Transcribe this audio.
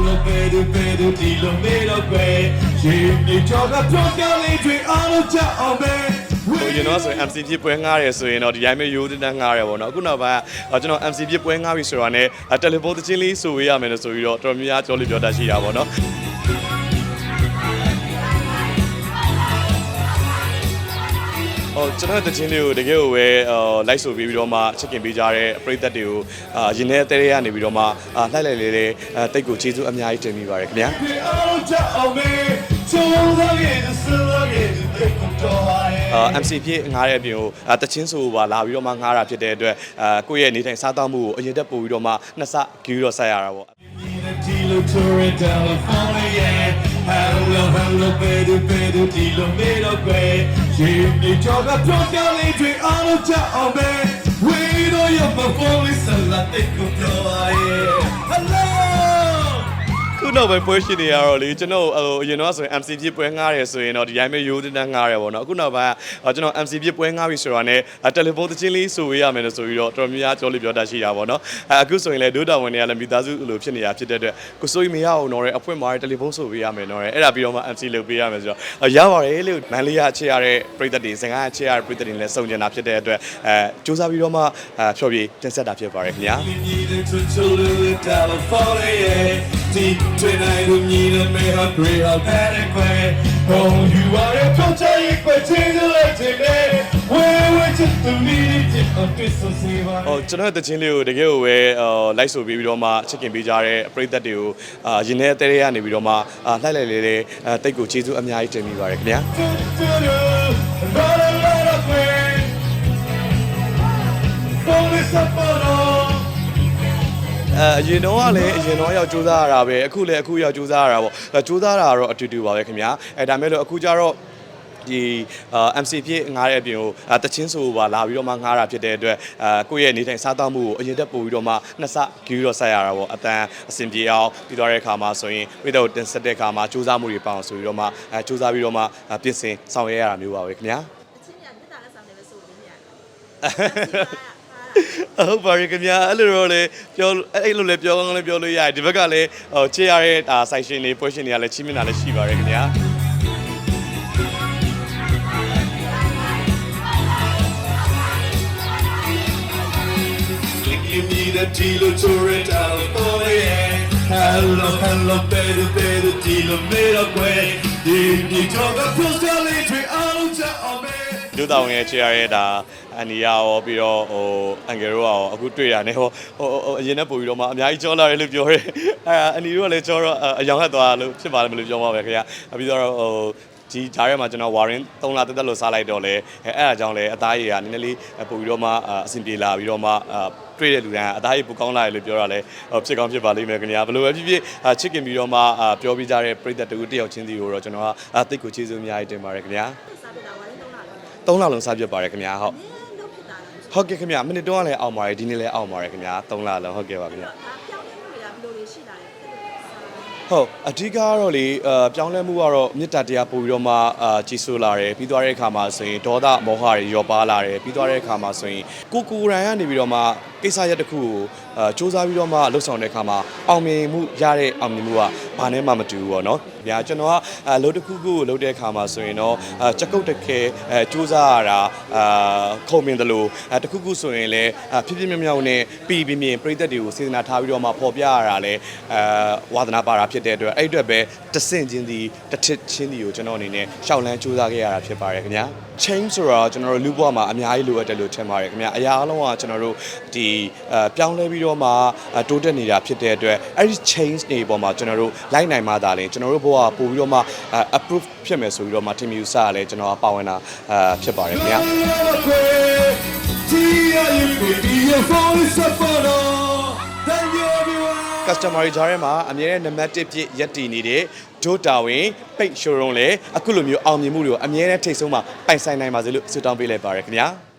hello baby baby ဒီလိုမေးတော့ကွယ်ရှင်မြေချောကပြောပြလေးတွေအားလုံးချအောင်ပဲဟိုကျွန်တော်ဆိုရင် MC ဖြစ်ပွဲငားတယ်ဆိုရင်တော့ဒီတိုင်းမျိုးရိုးတန်းတန်းငားတယ်ပေါ့နော်အခုနောက်ပိုင်းကကျွန်တော် MC ဖြစ်ပွဲငားပြီဆိုတော့ねတယ်လီဖုန်းတစ်ချင်းလေးဆိုပေးရမယ်လို့ဆိုပြီးတော့တော်တော်များများကြောလို့ပြောတတ်ရှိတာပေါ့နော် ဟိုကျွန်တော်တချင်းလေးကိုတကယ်ကိုပဲဟိုလိုက်ဆိုပြီးပြီးတော့မှချစ်ခင်ပေးကြတဲ့ပရိသတ်တွေကိုအာရင်ထဲတဲရဲကနေပြီးတော့မှအာလှိုက်လိုက်လေးလေးအဲတိတ်ကိုကျေးဇူးအများကြီးတင်မိပါတယ်ခင်ဗျာတွေအားလုံးချအောင်ပဲချုံသားရဲ့ဆူသားရဲ့ဒီကတော့ဟာရဲ့အာ MC ဖြစ်ငားတဲ့အပြင်ကိုအာတချင်းဆိုပါလာပြီးတော့မှငားတာဖြစ်တဲ့အတွက်အာကိုယ့်ရဲ့နေထိုင်စားသောက်မှုကိုအရင်တက်ပို့ပြီးတော့မှနှစ်ဆဂီးတော့ဆက်ရတာပေါ့ဒီလိုချိုးရတဲ့တယ်လီဖုန်းရဲ့ hello hello baby baby ဒီလို မေးတော့ကွယ်ရှင်မြေချောကပြောပြလေးတွေအားလုံးချအောင်ပဲဝေးတော့ရမဖုန်းလေးဆလာတဲ့ကိုပြောပါရဲ့ hello ခု နောက်ပိုင်းပွဲရှင်တွေကတော့လေကျွန်တော်ဟိုအရင်တော့ဆိုရင် MC ဖြစ်ပွဲငားတယ်ဆိုရင်တော့ဒီတိုင်းမျိုးရိုးတန်းတန်းငားတယ်ပေါ့နော်အခုနောက်ပိုင်းကကျွန်တော် MC ဖြစ်ပွဲငားပြီဆိုတော့ねတယ်လီဖုန်းတစ်ချင်းလေးဆိုပေးရမယ်လို့ဆိုပြီးတော့တော်တော်များများကြောလို့ပြောတတ်ရှိတာပေါ့နော်အဲအခုဆိုရင်လေဒုတာဝန်တွေကလည်းမိသားစုလိုဖြစ်နေတာဖြစ်တဲ့အတွက်ကိုစိုးကြီးမရအောင်တော့အဖွင့်မှာတယ်လီဖုန်းဆိုပေးရမယ်တော့အဲ့ဒါပြီးတော့မှ MC လုပ်ပေးရမယ်ဆိုတော့ရပါတယ်လို့မန်လေးရချေရတဲ့ပြည်သက်တွေစင်ကားချေရတဲ့ပြည်သက်တွေလည်းစုံကျင်တာဖြစ်တဲ့အတွက်အဲစူးစမ်းပြီးတော့မှအဲဖြော်ပြတင်ဆက်တာဖြစ်ပါတယ်ခင်ဗျာ empty Tonight we need a man of great of adequate Oh, you are a culture you could change the light today Where would you to meet it? I'm just so safe ဟိုကျွန်တော်တချင်းလေးကိုတကယ်ကိုပဲဟိုလိုက်ဆိုပြီးပြီးတော့မှချစ်ခင်ပေးကြတဲ့ပရိသတ်တွေကိုအာရင်ထဲအသေးလေးကနေပြီးတော့မှအာလှိုက်လိုက်လေးလေးအဲတိတ်ကိုကျေးဇူးအများကြီးတင်မိပါတယ်ခင်ဗျာ Not a lot of pain For this up အဲအရင်တော့ကလည်းအရင်တော့ရောက်စူးစမ်းရတာပဲအခုလည်းအခုရောက်စူးစမ်းရတာပေါ့အဲစူးစမ်းတာကတော့အတူတူပါပဲခင်ဗျာအဲဒါမဲ့လို့အခုကျတော့ဒီအာ MC ဖြစ်ငားတဲ့အပြင်ကိုအာတချင်းဆိုပါလာပြီးတော့မှငားတာဖြစ်တဲ့အတွက်အာကိုယ့်ရဲ့နေထိုင်စားသောက်မှုကိုအရင်တက်ပို့ပြီးတော့မှနှစ်ဆဂီးတော့ဆက်ရတာပေါ့အတန်အဆင်ပြေအောင်ပြီးသွားတဲ့အခါမှာဆိုရင်ပြည်တော်တင်ဆက်တဲ့အခါမှာစူးစမ်းမှုတွေပအောင်ဆိုပြီးတော့မှအဲစူးစမ်းပြီးတော့မှအာပြင်ဆင်ဆောင်ရွက်ရတာမျိုးပါပဲခင်ဗျာအချင်းညာမေတ္တာလက်ဆောင်တွေပဲဆိုလို့ရတယ် ဟုတ်ပါရဲ့ခင်ဗျာအဲ့လိုတော့လေပြောအဲ့လိုလေပြောကောင်းလည်းပြောလို့ရတယ်ဒီဘက်ကလည်းဟိုချေရတဲ့ဒါဆိုင်ရှင်တွေပွဲရှင်တွေကလည်းချီးမြှင့်တာလည်းရှိပါရဲ့ခင်ဗျာ Give me the dealer to it out for yeah. Hello, hello, baby, baby, dealer made up way. Did you talk about post a little out of me? လူတောင်ရဲ့ချေရတဲ့ဒါအန်နီယာရောပြီးတော့ဟိုအန်ဂယ်ရောရောအခုတွေ့ရတယ်ဟိုဟိုဟိုအရင်နဲ့ပို့ပြီးတော့မှအများကြီးကြောလာတယ်လို့ပြောတယ်အဲအန်နီတို့ကလည်းကြောတော့အယောင်ဟက်သွားလို့ဖြစ်ပါလိမ့်မလို့ပြောပါပဲခင်ဗျာပြီးတော့ဟိုဒီဂျားထဲမှာကျွန်တော်ဝါရင်3လတက်တက်လို့စားလိုက်တော့လေအဲအဲ့အကြောင်းလဲအသားရည်ကနည်းနည်းလေးပို့ပြီးတော့မှအဆင်ပြေလာပြီးတော့မှတွေ့တဲ့လူတိုင်းအသားရည်ပူကောင်းလာတယ်လို့ပြောတာလဲဖြစ်ကောင်းဖြစ်ပါလိမ့်မယ်ခင်ဗျာဘယ်လိုပဲဖြစ်ဖြစ်ချစ်ခင်ပြီးတော့မှပြောပြကြတဲ့ပြည်သက်တူတယောက်ချင်းစီကိုတော့ကျွန်တော်ကတိတ်ကိုကျေးဇူးအများကြီးတင်ပါတယ်ခင်ဗျာ 3လလုံးစားပြတ်ပါတယ်ခင်ဗျာဟုတ်နင်းတော့ဖြစ်တာလားမရှိဟုတ်ကဲ့ခင်ဗျာမိနစ်တော့လည်းအောင်ပါတယ်ဒီနေ့လည်းအောင်ပါတယ်ခင်ဗျာ3လလုံးဟုတ်ကဲ့ပါခင်ဗျာ ဘူးဒါပြောင်းလဲမှုတွေကဘယ်လိုတွေရှိလာလဲ ဟုတ်အဓိကကတော့လေအပြောင်းလဲမှုကတော့မေတ္တာတရားပို့ပြီးတော့မှအာကြီးစိုးလာတယ်ပြီးသွားတဲ့အခါမှာဆိုရင်ဒေါသမောဟတွေရောပါလာတယ်ပြီးသွားတဲ့အခါမှာဆိုရင်ကိုကိုယ်တိုင်ကနေပြီးတော့မှကိစ္စရက်တစ်ခုကိုအာစူးစမ်းပြီးတော့မှလှုပ်ဆောင်တဲ့အခါမှာအောင်မြင်မှုရတဲ့အောင်မြင်မှုကဘာနဲ့မှမတူဘူးပေါ့နော်။ညာကျွန်တော်ကအလုပ်တစ်ခုခုကိုလုပ်တဲ့အခါမှာဆိုရင်တော့အာချက်ကုတ်တခဲအဲစူးစမ်းရတာအာခုံမြင်တယ်လို့အဲတစ်ခုခုဆိုရင်လည်းအာဖြစ်ဖြစ်မြောက်မြောက်နဲ့ပြီးပြီးမြင်ပြည်သက်တွေကိုစေတနာထားပြီးတော့မှပေါ်ပြရတာလဲအဲဝါသနာပါတာဖြစ်တဲ့အတွက်အဲ့အတွက်ပဲတဆင့်ချင်းစီတစ်ထစ်ချင်းစီကိုကျွန်တော်အနေနဲ့ရှောက်လန်းစူးစမ်းခဲ့ရတာဖြစ်ပါတယ်ခင်ဗျာ change ဆိုတော့ကျွန်တော်တို့လူဘဝမှာအများကြီးလိုအပ်တယ်လို့ထင်ပါတယ်ခင်ဗျာအရာအလုံးကကျွန်တော်တို့ဒီအဲပြောင်းလဲပြီးတော့မှအဲတိုးတက်နေတာဖြစ်တဲ့အတွက်အဲ့ဒီ change တွေပေါ်မှာကျွန်တော်တို့လိုက်နိုင်မှသာလေကျွန်တော်တို့ဘဝကပို့ပြီးတော့မှအဲ approve ဖြစ်မယ်ဆိုပြီးတော့မှထင်မြူစရလဲကျွန်တော်ကပါဝင်တာအဲဖြစ်ပါတယ်ခင်ဗျာ Baby, your phone is up customer တွေကြားထဲမှာအမြဲတမ်းနံပါတ်1ပြည့်ရက်တည်နေတဲ့ဒိုတာဝင်ပိတ်ရှိုးရုံးလေအခုလိုမျိုးအောင်မြင်မှုတွေကိုအမြဲတမ်းထိတ်ဆုံးမှာပိုင်ဆိုင်နိုင်ပါစေလို့ဆုတောင်းပေးလိုက်ပါရခင်ဗျာ